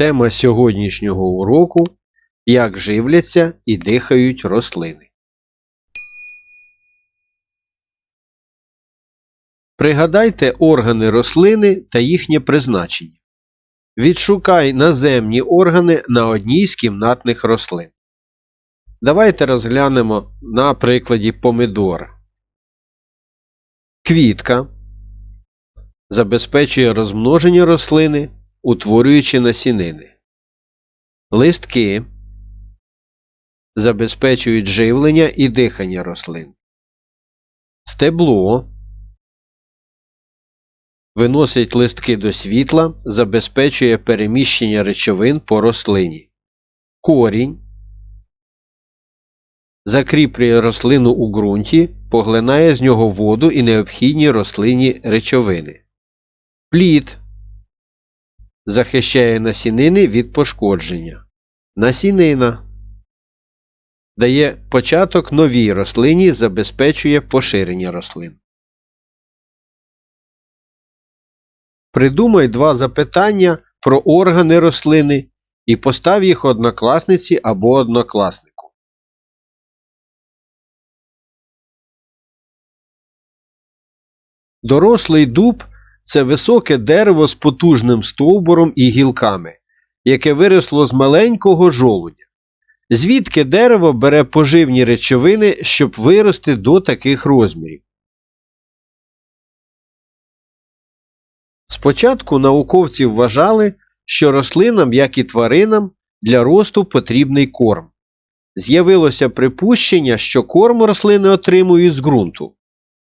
Тема сьогоднішнього уроку Як живляться і дихають рослини. Пригадайте органи рослини та їхнє призначення. Відшукай наземні органи на одній з кімнатних рослин. Давайте розглянемо на прикладі помидора. Квітка забезпечує розмноження рослини, утворюючи насінини. Листки забезпечують живлення і дихання рослин. Стебло виносить листки до світла, забезпечує переміщення речовин по рослині. Корінь закріплює рослину у ґрунті, поглинає з нього воду і необхідні рослинні речовини. Плід захищає насінини від пошкодження. Насінина дає початок новій рослині, забезпечує поширення рослин. Придумай два запитання про органи рослини і постав їх однокласниці або однокласнику. Дорослий дуб це високе дерево з потужним стовбуром і гілками, яке виросло з маленького жолудя. Звідки дерево бере поживні речовини, щоб вирости до таких розмірів? Спочатку науковці вважали, що рослинам, як і тваринам, для росту потрібний корм. З'явилося припущення, що корм рослини отримують з ґрунту.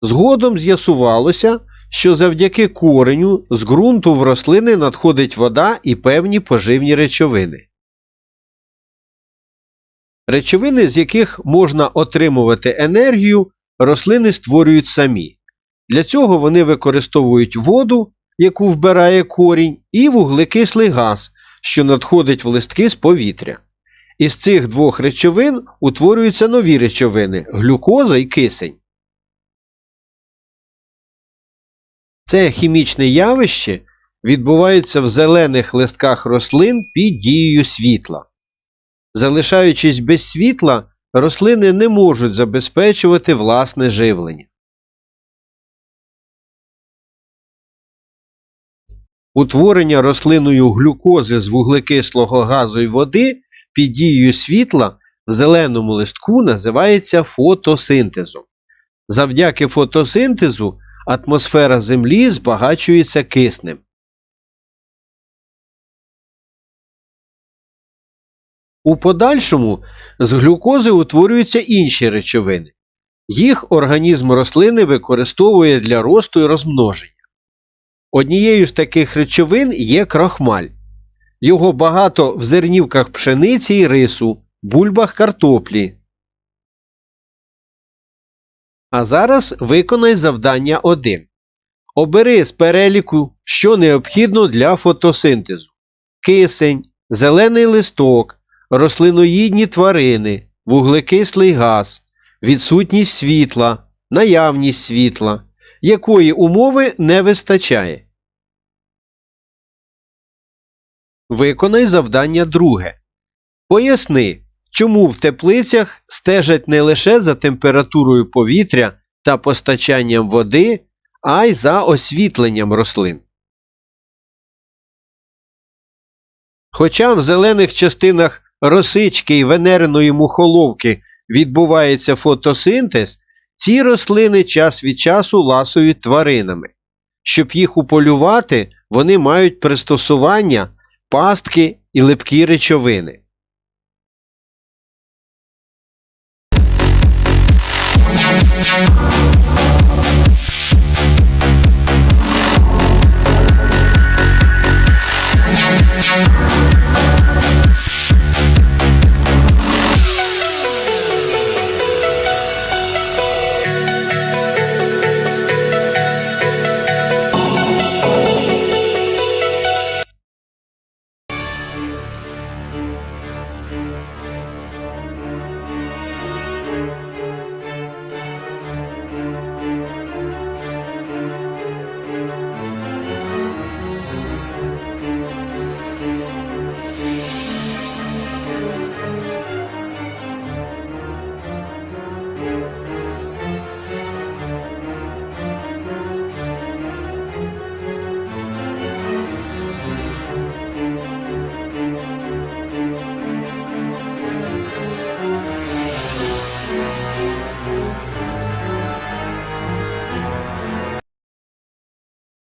Згодом з'ясувалося, що завдяки кореню з ґрунту в рослини надходить вода і певні поживні речовини. Речовини, з яких можна отримувати енергію, рослини створюють самі. Для цього вони використовують воду, яку вбирає корінь, і вуглекислий газ, що надходить в листки з повітря. Із цих двох речовин утворюються нові речовини глюкоза і кисень. Це хімічне явище відбувається в зелених листках рослин під дією світла. Залишаючись без світла, рослини не можуть забезпечувати власне живлення. Утворення рослиною глюкози з вуглекислого газу і води під дією світла в зеленому листку називається фотосинтезом. Завдяки фотосинтезу атмосфера Землі збагачується киснем. У подальшому з глюкози утворюються інші речовини. Їх організм рослини використовує для росту і розмноження. Однією з таких речовин є крохмаль. Його багато в зернівках пшениці і рису, бульбах картоплі. А зараз виконай завдання 1. Обери з переліку, що необхідно для фотосинтезу: кисень, зелений листок, рослиноїдні тварини, вуглекислий газ, відсутність світла, наявність світла, якої умови не вистачає. Виконай завдання друге. Поясни, чому в теплицях стежать не лише за температурою повітря та постачанням води, а й за освітленням рослин. Хоча в зелених частинах росички і венериної мухоловки відбувається фотосинтез, ці рослини час від часу ласують тваринами. Щоб їх уполювати, вони мають пристосування, пастки і липкі речовини. Thank you.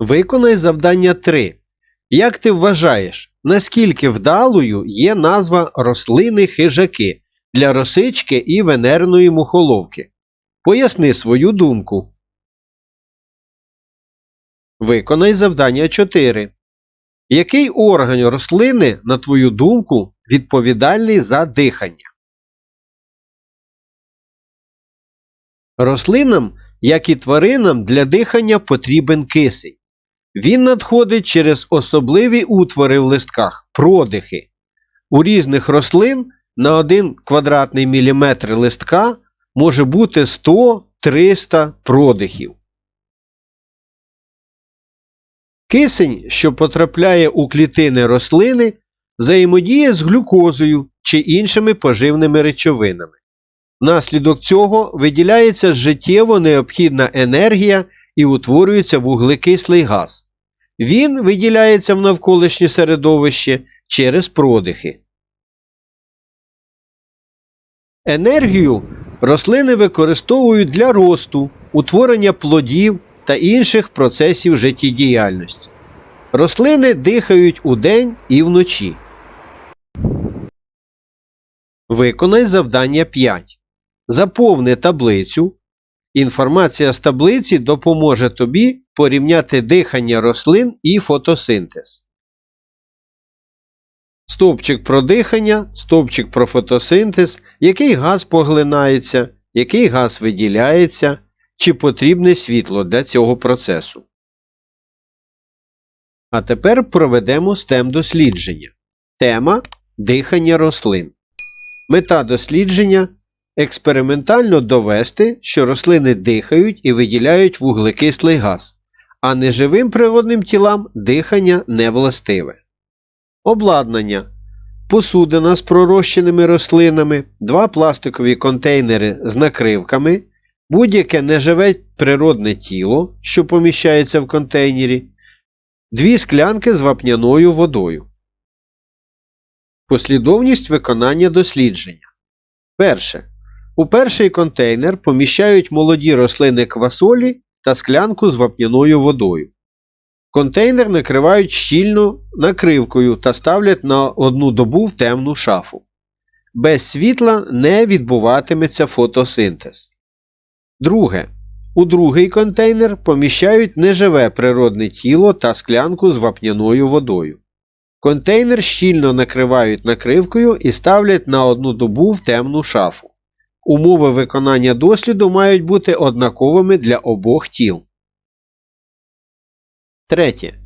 Виконай завдання 3. Як ти вважаєш, наскільки вдалою є назва рослини хижаки для росички і венерної мухоловки? Поясни свою думку. Виконай завдання 4. Який орган рослини, на твою думку, відповідальний за дихання? Рослинам, як і тваринам, для дихання потрібен кисень. Він надходить через особливі утвори в листках продихи. У різних рослин на 1 квадратний міліметр листка може бути 100-300 продихів. Кисень, що потрапляє у клітини рослини, взаємодіє з глюкозою чи іншими поживними речовинами. Внаслідок цього виділяється життєво необхідна енергія і утворюється вуглекислий газ. Він виділяється в навколишнє середовище через продихи. Енергію рослини використовують для росту, утворення плодів та інших процесів життєдіяльності. Рослини дихають удень і вночі. Виконай завдання 5. Заповни таблицю. Інформація з таблиці допоможе тобі порівняти дихання рослин і фотосинтез. Стовпчик про дихання, стовпчик про фотосинтез, який газ поглинається, який газ виділяється, чи потрібне світло для цього процесу. А тепер проведемо STEM дослідження. Тема дихання рослин. Мета дослідження експериментально довести, що рослини дихають і виділяють вуглекислий газ, а неживим природним тілам дихання не властиве. Обладнання. Посудина з пророщеними рослинами, два пластикові контейнери з накривками, будь-яке неживе природне тіло, що поміщається в контейнері, дві склянки з вапняною водою. Послідовність виконання дослідження. Перше. У перший контейнер поміщають молоді рослини квасолі та склянку з вапняною водою. Контейнер накривають щільно накривкою та ставлять на одну добу в темну шафу. Без світла не відбуватиметься фотосинтез. Друге. У другий контейнер поміщають неживе природне тіло та склянку з вапняною водою. Контейнер щільно накривають накривкою і ставлять на одну добу в темну шафу. Умови виконання досліду мають бути однаковими для обох тіл. Третє.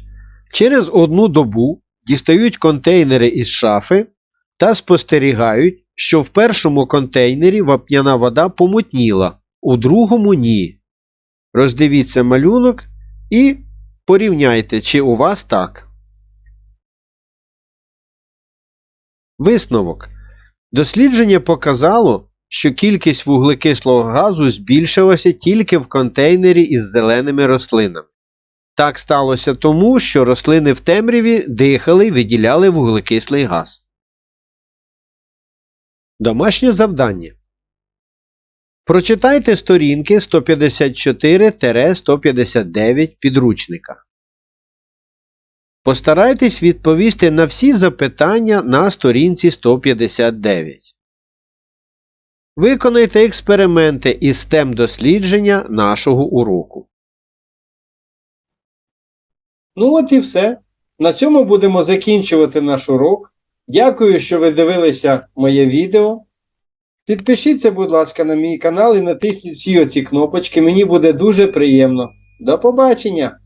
Через одну добу дістають контейнери із шафи та спостерігають, що в першому контейнері вапняна вода помутніла, у другому ні. Роздивіться малюнок і порівняйте, чи у вас так. Висновок. Дослідження показало, що кількість вуглекислого газу збільшилася тільки в контейнері із зеленими рослинами. Так сталося тому, що рослини в темряві дихали і виділяли вуглекислий газ. Домашнє завдання. Прочитайте сторінки 154-159 підручника. Постарайтесь відповісти на всі запитання на сторінці 159. Виконайте експерименти із STEM дослідження нашого уроку. Ну от і все. На цьому будемо закінчувати наш урок. Дякую, що ви дивилися моє відео. Підпишіться, будь ласка, на мій канал і натисніть всі оці кнопочки. Мені буде дуже приємно. До побачення!